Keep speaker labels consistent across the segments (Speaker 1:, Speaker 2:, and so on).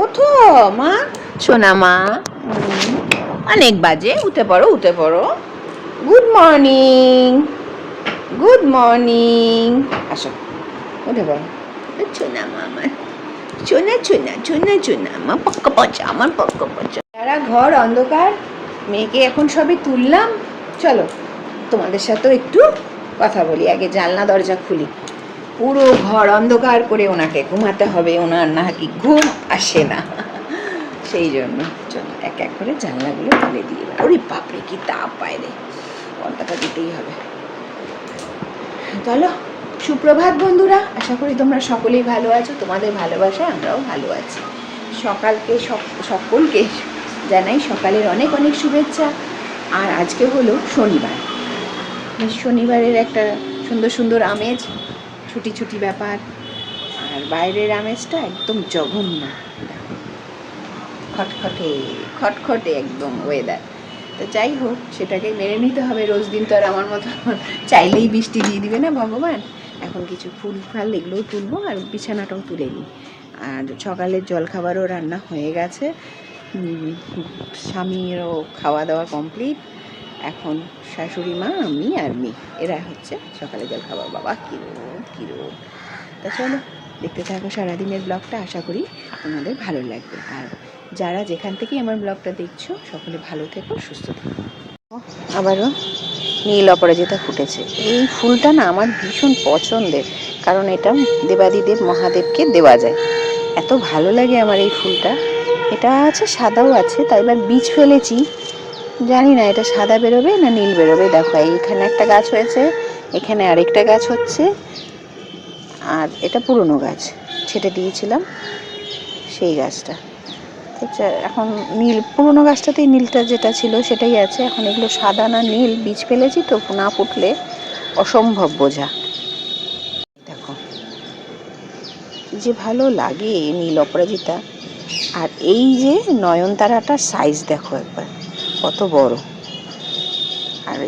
Speaker 1: ওঠো, মা। সোনা মা। অনেক বাজে, উঠে পড়ো উঠে পড়ো। গুড মর্নিং গুড মর্নিং আসো, উঠে পড়ো। সোনা মা, আমার। সোনা সোনা সোনা সোনা আমার পক্কা পচা, আমার পক্কা পচা। সারা ঘর অন্ধকার। মেয়েকে এখন সবে তুললাম। চলো, তোমাদের সাথেও একটু কথা বলি, আগে জানলা দরজা খুলি। পুরো ঘর অন্ধকার করে ওনাকে ঘুমাতে হবে। ওনার নাকি ঘুম আসে না। সেই জন্য চলো এক এক করে জানলাগুলো খুলে দিয়ে। ওরে বাপরে, কি তাপ বাইরে। পর্দাটা দিতেই হবে। চলো, সুপ্রভাত বন্ধুরা, আশা করি তোমরা সকলেই ভালো আছো। তোমাদের ভালোবাসায় আমরাও ভালো আছি। সকালকে সক- সকলকে জানাই সকালের অনেক অনেক শুভেচ্ছা। আর আজকে হলো শনিবার। শনিবারের একটা সুন্দর সুন্দর আমেজ ছুটি ছুটি ব্যাপার। আর বাইরের আমেজটা একদম জঘন্য। খটখটে খটখটে একদম ওয়েদার তো যাই হোক, সেটাকে মেনে নিতে হবে। রোজ দিন তো আর আমার মতো চাইলেই বৃষ্টি দিয়ে দিবে না ভগবান? এখন কিছু ফুল ফাল এগুলোও তুলবো আর বিছানাটাও তুলে নিই। আর সকালের জলখাবারও রান্না হয়ে গেছে। স্বামীরও খাওয়া দাওয়া কমপ্লিট এখন শাশুড়ি মা, আমি আর মেয়ে। এরা হচ্ছে সকালে জল খাবার। বাবা কী রোদ কী রোদ তা চলো, দেখতে থাকো সারাদিনের ব্লগটা। আশা করি তোমাদের ভালো লাগবে। আর যারা যেখান থেকেই আমার ব্লগটা দেখছ, সকলে ভালো থেকো, সুস্থ থেকো। আবারও নীল অপরাজিতা ফুটেছে। এই ফুলটা না আমার ভীষণ পছন্দের, কারণ এটা দেবাদিদেব মহাদেবকে দেওয়া যায়। এত ভালো লাগে আমার এই ফুলটা। এটা আছে, সাদাও আছে তাই এবার বীজ ফেলেছি। জানি না, এটা সাদা বেরোবে না নীল বেরোবে? দেখো, এইখানে একটা গাছ হয়েছে, এখানে আরেকটা গাছ হচ্ছে, আর এটা পুরনো গাছ, ছেটে দিয়েছিলাম সেই গাছটা। চা- এখন নীল, পুরনো গাছটাতেই নীলটা যেটা ছিল সেটাই আছে। এখন এগুলো সাদা না নীল, বীজ ফেলেছি তো, না ফুটলে অসম্ভব বোঝা। দেখো যে ভালো লাগে নীল অপরাজিতা। আর এই যে নয়নতারাটার সাইজ দেখো একবার। কত বড়। আর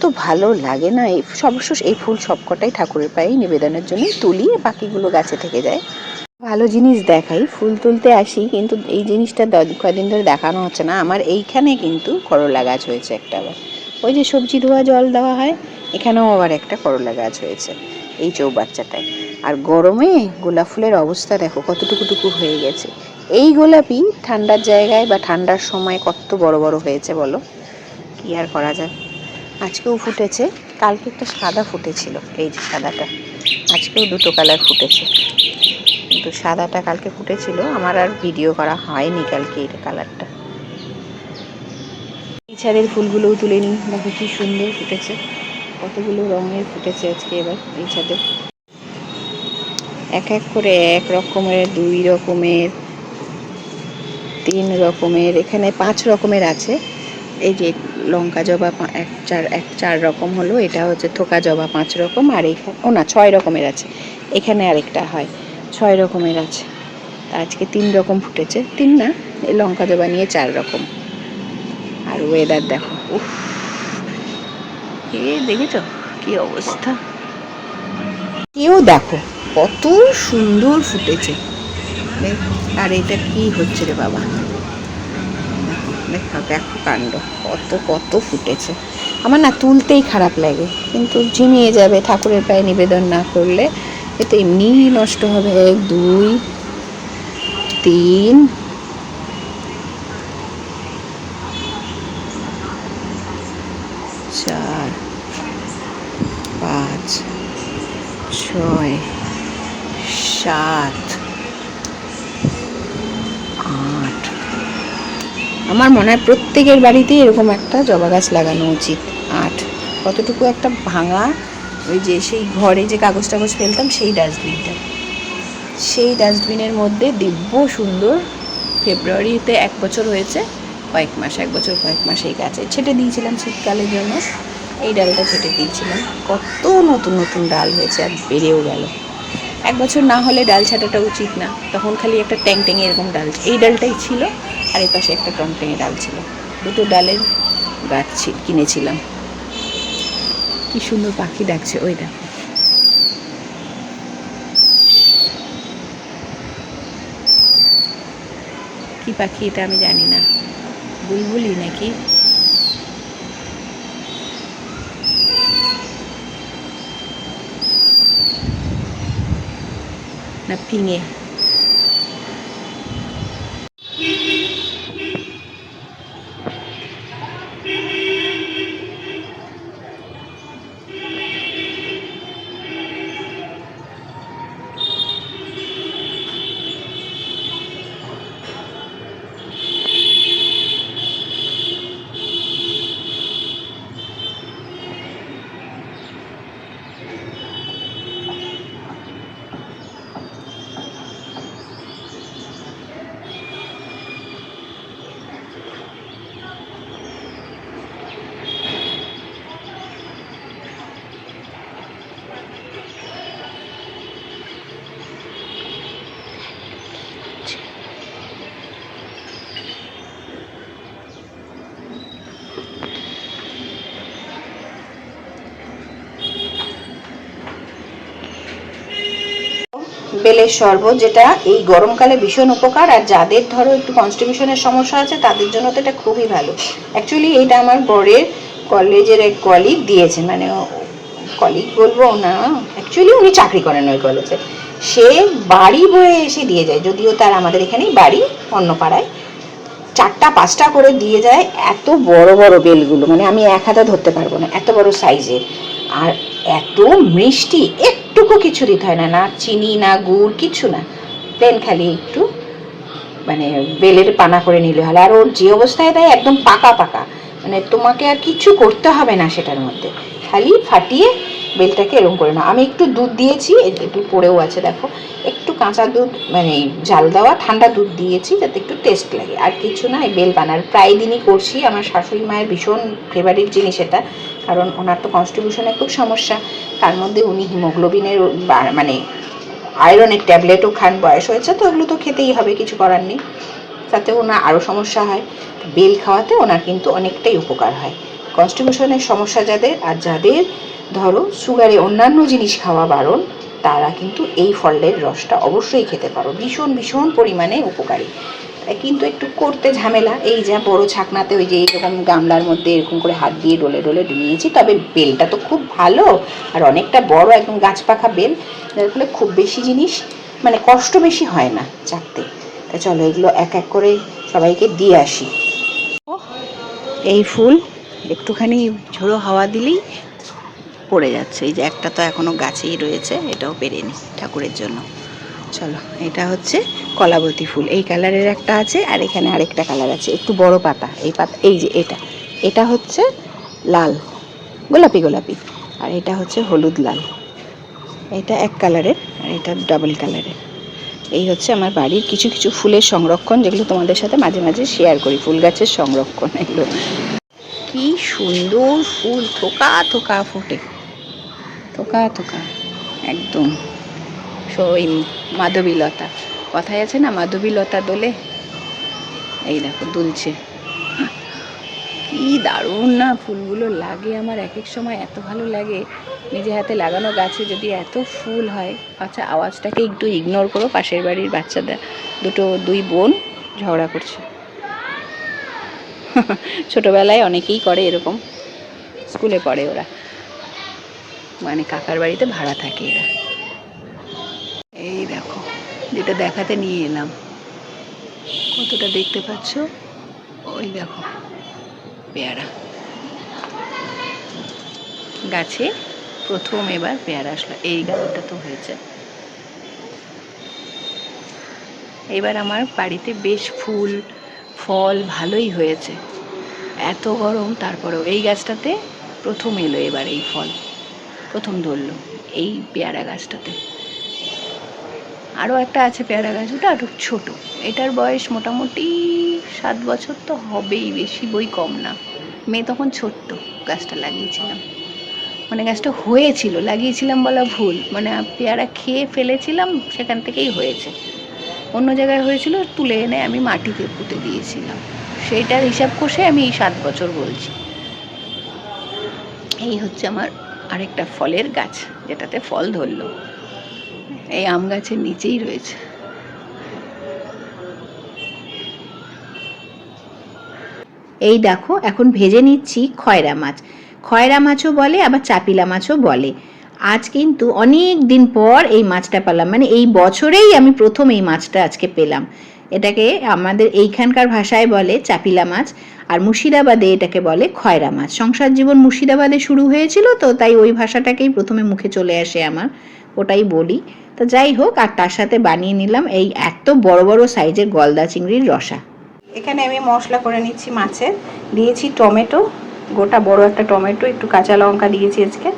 Speaker 1: তো ভালো লাগে না, এই অবশ্য এই ফুল সবকটাই ঠাকুরের পায়ে নিবেদনের জন্য তুলি বাকিগুলো গাছে থেকে যায়। ভালো জিনিস দেখাই, ফুল তুলতে আসি, কিন্তু এই জিনিসটা কয়দিন ধরে দেখানো হচ্ছে না। আমার এইখানে কিন্তু করলা গাছ হয়েছে একটা আবার। ওই যে সবজি ধোয়া, জল দেওয়া হয়, এখানেও আবার একটা করলা গাছ হয়েছে, এই চৌবাচ্চাটায়। আর গরমে গোলাপ ফুলের অবস্থা দেখো কতটুকুটুকু হয়ে গেছে। এই গোলাপি ঠান্ডার জায়গায় বা ঠান্ডার সময় কত বড় বড় হয়েছে বলো? কি আর করা যায়? আজকেও ফুটেছে, কালকে একটা সাদা ফুটেছিল, এই যে সাদাটা। আজকেও দুটো কালার ফুটেছে। কিন্তু সাদাটা কালকে ফুটেছিল, আমার আর ভিডিও করা হয়নি কালকে এই কালারটা। এই ছাদের ফুলগুলোও তুলে নিই, দেখো কি সুন্দর ফুটেছে। কতগুলো রঙের ফুটেছে আজকে এবার এই ছাদে এক এক করে এক রকমের, দুই রকমের তিন রকমের, এখানে পাঁচ রকমের আছে। এই যে লঙ্কা জবা এক চার এক চার রকম হলো, এটা হচ্ছে থোকা জবা পাঁচ রকম, আর এখানে ও না, ছয় রকমের আছে। এখানে আরেকটা হয়, ছয় রকমের আছে। আজকে তিন রকম ফুটেছে, তিন না, এই লঙ্কা জবা নিয়ে চার রকম। আর ওয়েদার দেখো, উফ, এ দেখেছ কি অবস্থা? কেউ দেখো, কত সুন্দর ফুটেছে। আর এটা কি হচ্ছে রে বাবা? দেখো দেখো কাণ্ড, কত কত ফুটেছে। আমার না তুলতেই খারাপ লাগে, কিন্তু ঝিমিয়ে যাবে, ঠাকুরের পায়ে নিবেদন না করলে, এতে এমনি এমনিই নষ্ট হবে। এক, দুই, তিন চার পাঁচ ছয় সাত আট আমার মনে হয় প্রত্যেকের বাড়িতেই এরকম একটা জবা গাছ লাগানো উচিত। আট কতটুকু একটা ভাঙা, ওই যে সেই ঘরে যে কাগজ টাগজ ফেলতাম, সেই ডাস্টবিনটা। সেই ডাস্টবিনের মধ্যে দিব্য সুন্দর ফেব্রুয়ারিতে এক বছর হয়েছে, কয়েক মাস, এক বছর, কয়েক মাস এই গাছে। ছেটে দিয়েছিলাম শীতকালের জন্য, এই ডালটা ছেটে দিয়েছিলাম। কত নতুন নতুন ডাল হয়েছে, আর বেড়েও গেল। এক বছর না হলে ডাল ছাটাটা উচিত না। তখন খালি একটা ট্যাং ট্যাং এরকম ডাল এই ডালটাই ছিল। আর পাশে একটা টং ডাল ছিল। দুটো ডালের গাছ কিনেছিলাম। কি সুন্দর পাখি ডাকছে ওই দেখো। কি পাখি এটা আমি জানি না। বুলবুলি নাকি? না, ফিঙে। বেলের শরবত, যেটা এই গরমকালে ভীষণ উপকার, আর যাদের ধরো একটু কনস্টিটিউশনের সমস্যা আছে, তাদের জন্য তো এটা খুবই ভালো। অ্যাকচুয়ালি এটা আমার বরের কলেজের এক কলিগ দিয়েছে মানে কলিগ বলব না অ্যাকচুয়ালি উনি চাকরি করেন ওই কলেজে সে বাড়ি বয়ে এসে দিয়ে যায়, যদিও তার আমাদের এখানেই বাড়ি, অন্য পাড়ায়। চারটা, পাঁচটা করে দিয়ে যায়, এত বড় বড় বেলগুলো মানে আমি এক হাতে ধরতে পারব না, এত বড় সাইজের আর এত মিষ্টি একটুকু কিছু দিতে হয় না না চিনি, না গুড়, কিছু না। প্লেন খালি একটু মানে বেলের পানা করে নিলে হলো। আর ওর যে অবস্থায় দেয় একদম পাকা পাকা। মানে তোমাকে আর কিছু করতে হবে না সেটার মধ্যে। খালি ফাটিয়ে বেলটাকে এরকম করে নাও। আমি একটু দুধ দিয়েছি একটু পড়েও আছে, দেখো। একটু কাঁচা দুধ মানে জাল দেওয়া, ঠান্ডা দুধ দিয়েছি যাতে একটু টেস্ট লাগে। আর কিছু না, এই বেল বানার। প্রায় দিনই করছি। আমার শাশুড়ি মায়ের ভীষণ ফেভারিট জিনিস এটা, কারণ ওনার তো কনস্টিটিউশনের খুব সমস্যা। তার মধ্যে উনি হিমোগ্লোবিনের মানে আয়রনের ট্যাবলেটও খান, বয়স হয়েছে তো ওগুলো তো খেতেই হবে, কিছু করার নেই। তাতে ওনার আরও সমস্যা হয়। বেল খাওয়াতে ওনার কিন্তু অনেকটাই উপকার হয়। কনস্টিটিউশনের সমস্যা যাদের, আর যাদের ধরো, সুগারে অন্যান্য জিনিস খাওয়া বারণ, তারা কিন্তু এই ফলের রসটা অবশ্যই খেতে পারো। ভীষণ ভীষণ পরিমাণে উপকারী। কিন্তু একটু করতে ঝামেলা। এই যা বড় ছাকনাতে ওই যে এইরকম গামলার মধ্যে এরকম করে হাত দিয়ে ডলে ডলে নিয়েছি তবে বেলটা তো খুব ভালো আর অনেকটা বড় একদম গাছ পাখা বেল, যার ফলে খুব বেশি জিনিস মানে কষ্ট বেশি হয় না চাকতে তা চলো এগুলো এক এক করে সবাইকে দিয়ে আসি। এই ফুল একটুখানি ঝোড়ো হাওয়া দিলেই পড়ে যাচ্ছে। এই যে একটা তো এখনও গাছেই রয়েছে, এটাও পেরেনি ঠাকুরের জন্য। চলো, এটা হচ্ছে কলাবতী ফুল। এই কালারের একটা আছে আর এখানে আরেকটা কালার আছে, একটু বড় পাতা। এই পাতা, এই যে এটা। এটা হচ্ছে লাল, গোলাপি গোলাপি। আর এটা হচ্ছে হলুদ লাল। এটা এক কালারের আর এটা ডাবল কালারের। এই হচ্ছে আমার বাড়ির কিছু কিছু ফুলের সংরক্ষণ, যেগুলো তোমাদের সাথে মাঝে মাঝে শেয়ার করি। ফুল গাছের সংরক্ষণ এগুলো। কি সুন্দর ফুল, থোকা থোকা ফোটে। থোকা থোকা, একদম। ওই মাধবীলতা। কথায় আছে না, মাধবীলতা দোলে? এই দেখো, দুলছে। কি দারুণ না, ফুলগুলো লাগে আমার এক এক সময়, এত ভালো লাগে। নিজে হাতে লাগানো গাছে যদি এত ফুল হয় আচ্ছা আওয়াজটাকে একটু ইগনোর করো, পাশের বাড়ির বাচ্চাদের, দুটো, দুই বোন ঝগড়া করছে। ছোটবেলায় অনেকেই করে এরকম। স্কুলে পড়ে ওরা। মানে কাকার বাড়িতে ভাড়া থাকে এরা। এই দেখো, যেটা দেখাতে নিয়ে এলাম। কতটা দেখতে পাচ্ছ? ওই দেখো, পেয়ারা। গাছে প্রথম এবার পেয়ারা আসলো। এই গাছটা তো হয়েছে। এবার আমার বাড়িতে বেশ ফুল, ফল ভালোই হয়েছে। এত গরম, তারপরেও এই গাছটাতে প্রথম এলো এবার এই ফল। প্রথম ধরলো এই পেয়ারা গাছটাতে। আরও একটা আছে পেয়ারা গাছ, ওটা একটু ছোটো। এটার বয়স মোটামুটি সাত বছর তো হবেই, বেশি বই কম না। মেয়ে তখন ছোট্ট, গাছটা লাগিয়েছিলাম। মানে গাছটা হয়েছিল, লাগিয়েছিলাম বলা ভুল। মানে পেয়ারা খেয়ে ফেলেছিলাম, সেখান থেকেই হয়েছে। অন্য জায়গায় হয়েছিল, তুলে এনে আমি মাটিতে পুঁতে দিয়েছিলাম। সেইটার হিসাব কষে আমি এই সাত বছর বলছি। এই হচ্ছে আমার আরেকটা ফলের গাছ যেটাতে ফল ধরলো। এই আম গাছের নিচেই রয়েছে। এই দেখো, এখন ভেজে নিচ্ছি খয়রা মাছ। খয়রা মাছও বলে, আবার চাপিলা মাছও বলে। আজ কিন্তু অনেক দিন পর এই মাছটা পেলাম। মানে এই বছরেই আমি প্রথম এই মাছটা আজকে পেলাম। এটাকে আমাদের এইখানকার ভাষায় বলে চাপিলা মাছ, আর মুর্শিদাবাদে এটাকে বলে খয়রা মাছ। সংসার জীবন মুর্শিদাবাদে শুরু হয়েছিল তো, তাই ওই ভাষাটাকেই প্রথমে মুখে চলে আসে আমার, ওটাই বলি। তো যাই হোক, আর তার সাথে বানিয়ে নিলাম এই এত বড় বড় সাইজের গলদা চিংড়ির রসা। এখানে আমি মশলা করে নিচ্ছি মাছের, দিয়েছি টমেটো, গোটা বড় একটা টমেটো, একটু কাঁচা লঙ্কা দিয়েছি আজকে,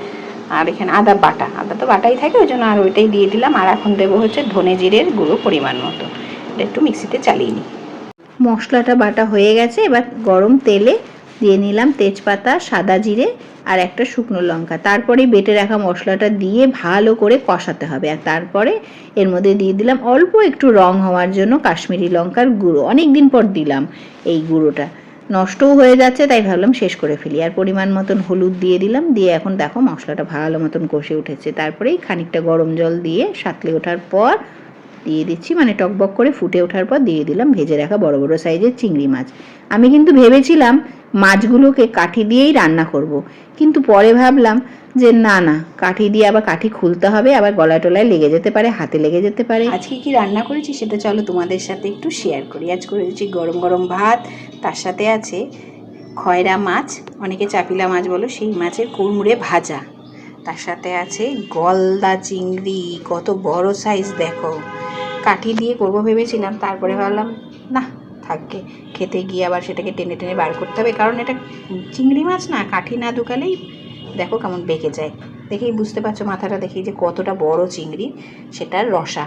Speaker 1: আর এখানে আদা বাটা। আদা তো বাটাই থাকে, ওই জন্য আর ওইটাই দিয়ে দিলাম, আর এখন দেবো হচ্ছে ধনে জিরের গুঁড়ো পরিমাণ মতো। একটু মিক্সিতে চালিয়ে নিই। মশলাটা বাটা হয়ে গেছে, এবার গরম তেলে দিয়ে নিলাম তেজপাতা, সাদা জিরে আর একটা শুকনো লঙ্কা। তারপরে বেটে রাখা মশলাটা দিয়ে ভালো করে কষাতে হবে আর তারপরে এর মধ্যে দিয়ে দিলাম অল্প একটু রং হওয়ার জন্য কাশ্মীরি লঙ্কার গুঁড়ো। অনেক দিন পর দিলাম এই গুঁড়োটা। নষ্টও হয়ে যাচ্ছে, তাই ভাবলাম শেষ করে ফেলি। আর পরিমাণ মতন হলুদ দিয়ে দিলাম, দিয়ে এখন দেখো মশলাটা ভালো মতন কষে উঠেছে। তারপরেই খানিকটা গরম জল দিয়ে সাতলে ওঠার পর দিয়ে দিচ্ছি। মানে টকবক করে ফুটে ওঠার পর দিয়ে দিলাম ভেজে রাখা বড় বড় সাইজের চিংড়ি মাছ। আমি কিন্তু ভেবেছিলাম মাছগুলোকে কাঠি দিয়েই রান্না করব। কিন্তু পরে ভাবলাম যে না না, কাঠি দিয়ে আবার কাঠি খুলতে হবে, আবার গলায় টলায় লেগে যেতে পারে, হাতে লেগে যেতে পারে। আজকে কি রান্না করেছি সেটা চলো তোমাদের সাথে একটু শেয়ার করি। আজ করেছি গরম গরম ভাত, তার সাথে আছে খয়রা মাছ, অনেকে চাপিলা মাছ বলো, সেই মাছের কুড়মুড়ে ভাজা। তার সাথে আছে গলদা চিংড়ি, কত বড় সাইজ দেখো। কাঠি দিয়ে করব ভেবেছিলাম, তারপরে ভাবলাম, না, থাকবে। খেতে গিয়ে আবার সেটাকে টেনে টেনে বার করতে হবে, কারণ এটা চিংড়ি মাছ না, কাঠি না ঢুকালেই দেখো কেমন বেঁকে যায়। দেখেই বুঝতে পারছ মাথাটা দেখি যে কতটা বড় চিংড়ি, সেটার রসা।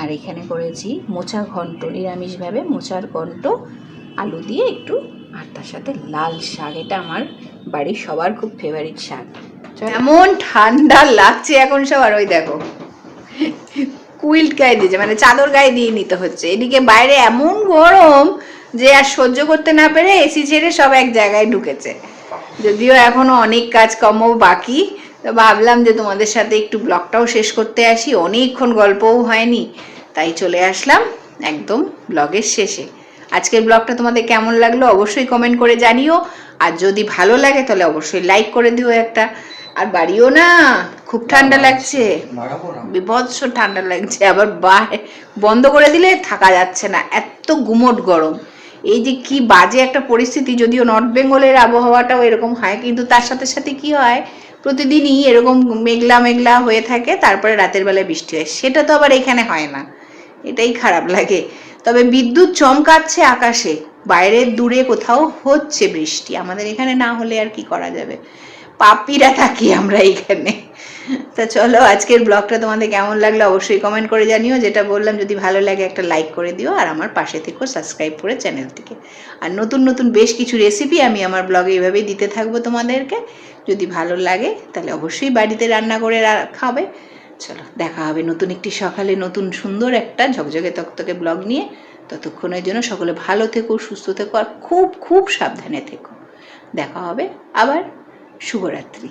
Speaker 1: আর এখানে করেছি মোচা ঘন্ট, নিরামিষভাবে মোচার ঘন্ট, আলু দিয়ে একটু, আর তার সাথে লাল শাক, এটা আমার বাড়ির সবার খুব ফেভারিট শাক। এমন ঠান্ডা লাগছে এখন সবার, ওই দেখো। কুইল্ট গায়ে দিয়েছে মানে চাদর গায়ে দিয়ে নিতে হচ্ছে। এদিকে বাইরে এমন গরম যে আর সহ্য করতে না পেরে এসি ছেড়ে সব এক জায়গায় ঢুকেছে। যদিও এখনও অনেক কাজকর্ম বাকি, তো ভাবলাম যে তোমাদের সাথে একটু ব্লগটাও শেষ করতে আসি। অনেকক্ষণ গল্পও হয়নি, তাই চলে আসলাম একদম ব্লগের শেষে। আজকের ব্লগটা তোমাদের কেমন লাগল অবশ্যই কমেন্ট করে জানিও। আর যদি ভালো লাগে তাহলে অবশ্যই লাইক করে দিও একটা। আর বাড়িও না। খুব ঠান্ডা লাগছে। বিভৎস ঠান্ডা লাগছে। আবার বন্ধ করে দিলে থাকা যাচ্ছে না। এত গুমোট গরম। এই যে কি বাজে একটা পরিস্থিতি। যদিও নর্থ বেঙ্গলের আবহাওয়াটাও এরকম হয় কিন্তু তার সাথে সাথে কি হয়? প্রতিদিনই এরকম মেঘলা মেঘলা হয়ে থাকে তারপরে রাতের বেলায় বৃষ্টি হয়। সেটা তো আবার এখানে হয় না। এটাই খারাপ লাগে। তবে বিদ্যুৎ চমকাচ্ছে আকাশে। বাইরের দূরে কোথাও হচ্ছে বৃষ্টি। আমাদের এখানে না হলে আর কি করা যাবে? পাপিরা থাকি আমরা এইখানে। তা চলো, আজকের ব্লগটা তোমাদের কেমন লাগল অবশ্যই কমেন্ট করে জানিও। যেটা বললাম, যদি ভালো লাগে একটা লাইক করে দিও আর আমার পাশে থেকেও সাবস্ক্রাইব করে চ্যানেলটিকে আর নতুন নতুন বেশ কিছু রেসিপি আমি আমার ব্লগে এইভাবেই দিতে থাকব তোমাদেরকে। যদি ভালো লাগে, তাহলে অবশ্যই বাড়িতে রান্না করে খাবে। চলো, দেখা হবে নতুন একটি সকালে নতুন সুন্দর একটা ঝকঝকে তকতকে ব্লগ নিয়ে। ততক্ষণের জন্য সকলে ভালো থেকো, সুস্থ থেকো আর খুব খুব সাবধানে থেকো। দেখা হবে আবার। শুভরাত্রি।